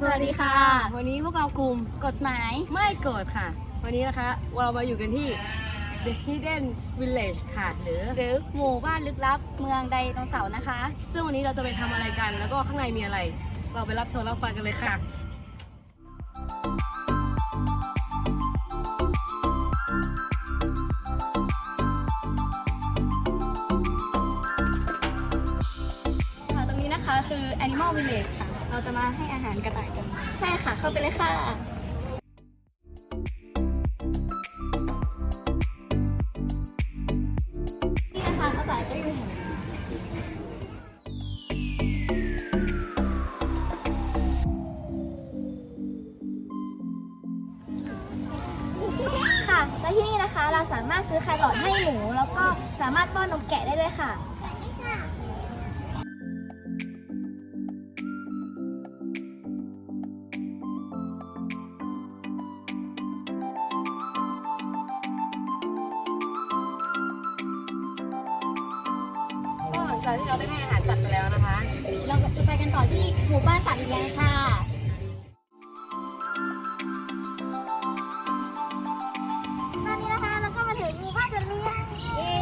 สวัสดีค่ะ วันนี้พวกเรากลุ่มกฎหมายไม่โกรธค่ะ วันนี้นะคะ เรามาอยู่กันที่ The Hidden Village ค่ะ หรือ หรือหมู่บ้านลึกลับเมืองไดโนเสาร์นะคะ ซึ่งวันนี้เราจะไปทำอะไรกัน แล้วก็ข้างในมีอะไร เราไปรับชมรับฟังกันเลยค่ะ ค่ะตรงนี้นะคะคือ Animal Village ค่ะ เราจะมาให้อาหารกระต่ายกันใช่ค่ะ เข้าไปเลยค่ะ นี่นะคะกระต่ายก็อยู่แถวนี้ค่ะและที่นี่นะคะเราสามารถซื้อแครอทให้หมูแล้วก็สามารถป้อนนมแกะได้ด้วยค่ะ จากที่เราได้ให้อาหารสัตว์ไปแล้วนะคะ เราจะไปกันต่อที่หมู่บ้านสัตว์อีกแล้วค่ะตอนนี้นะคะเราก็มาถึงหมู่บ้านสัตว์เลี้ยงเย้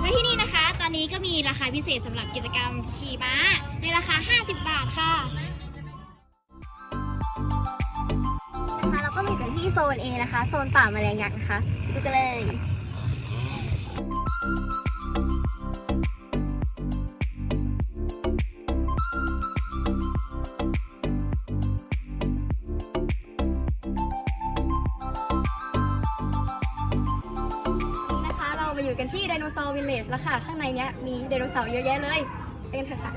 และที่นี่นะคะ ตอนนี้ก็มีราคาพิเศษสำหรับกิจกรรมขี่ม้าในราคา 50 บาทค่ะนะคะ โซน A นะคะ โซนป่าแมลงยักษ์นะคะ ดูกันเลย นี่นะคะเรามาอยู่กันที่ไดโนเสาร์วิลเลจแล้วค่ะ ข้างในเนี้ยมีไดโนเสาร์เยอะแยะเลยไปกันเถอะค่ะ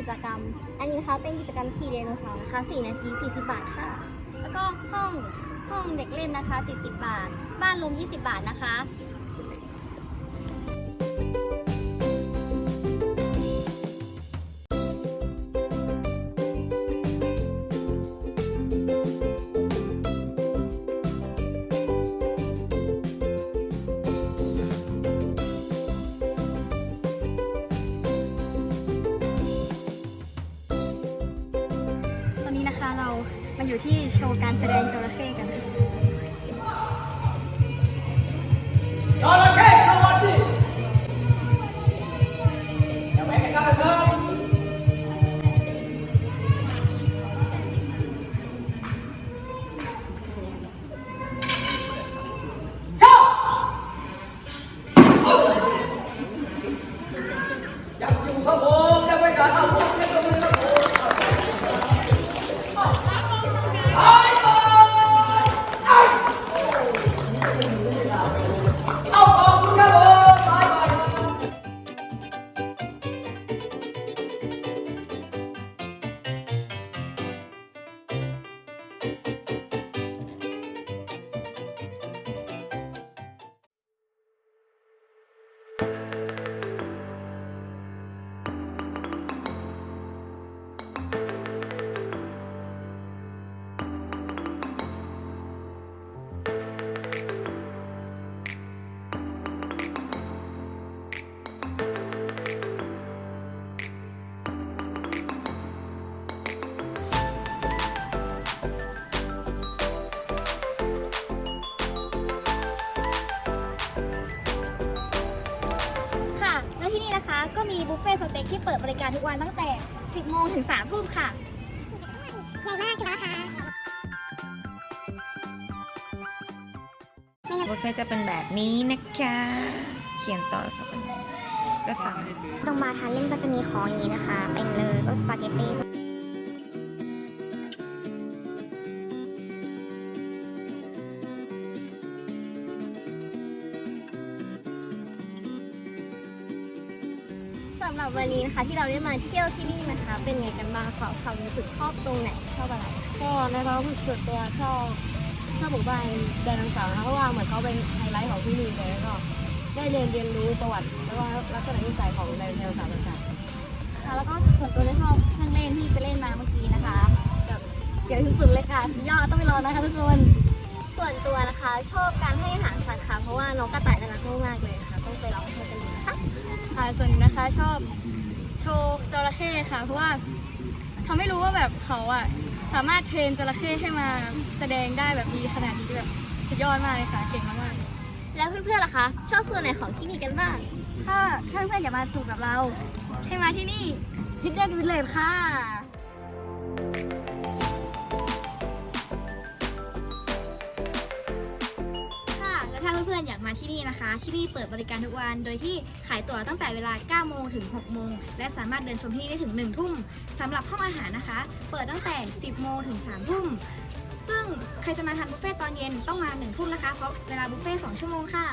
กิจกรรม อันนี้นะคะเป็นกิจกรรมขี่ไดโนเสาร์นะคะ 4 นาที 40 บาทค่ะ แล้วก็ห้องห้องเด็กเล่นนะคะ 40 บาท บ้านลม 20 บาทนะคะ อยู่ที่โชว์การแสดงจระเข้ ก็มีบุฟเฟ่ต์สเต็กที่เปิดบริการทุกวันตั้งแต่ 10 โมงถึง 3 ทุ่มค่ะใหญ่มากเลยค่ะบุฟเฟ่ต์จะเป็นแบบนี้นะคะ เขียนต่อสักคนก็สั่งตรงบาร์ทานเล่นก็จะมีของอย่างนี้นะคะ เป็นเลยก็สปาเกตตี้ำหรับวันนี้นะคะที่เราได้มาเที่ยวที่นี่นะคะ เป็นไงกันบ้างขอความรู้สึกชอบตรงไหนชอบอะไร ก็ในความรู้สึกส่วนตัวชอบชอบหมู่บ้านไดโนเสาร์นะคะเพราะว่าเหมือนเขาเป็นไฮไลท์ของที่นี่เลยแล้วก็ได้เรียนเรียนรู้ประวัติ แล้วก็ลักษณะนิสัยของไดโนเสาร์ต่างๆแล้วก็ส่วนตัวจะชอบเครื่องเล่นที่ไปเล่นมาเมื่อกี้นะคะแบบเสียวที่สุดเลยค่ะสุดยอดต้องไปลองนะคะทุกคน ส่วนตัวนะคะ ชอบการให้อาหารสัตว์ค่ะเพราะว่าน้องกระต่ายน่ารักมากๆเลยค่ะ ต้องไปลองให้กันดูนะคะค่ะส่วนหนึ่งนะคะชอบโชว์จระเข้ค่ะ เพราะว่าทำให้รู้ว่าแบบเขาอะสามารถเทรนจระเข้ให้มาแสดงได้แบบดีขนาดนี้แบบสุดยอดมากเลยค่ะเก่งมากๆแล้วเพื่อนๆล่ะคะชอบส่วนไหนของที่นี่กันบ้างถ้าถ้าเพื่อนๆอยากมาสนุกกับเรา ให้มาที่นี่ Hidden Village ค่ะค่ะ อนๆอยากมาที่นี่นะคะ ที่นี่เปิดบริการทุกวัน โดยที่ขายตั๋วตั้งแต่เวลา 9 โมงถึง 6 โมง และสามารถเดินชมที่นี่ได้ถึง 1 ทุ่มสำหรับห้องอาหารนะคะ เปิดตั้งแต่ 10 โมงถึง 3 ทุ่ม ซึ่งใครจะมาทานบุฟเฟ่ต์ตอนเย็นต้องมา 1 ทุ่มนะคะ เพราะเวลาบุฟเฟ่ต์2ชั่วโมงค่ะ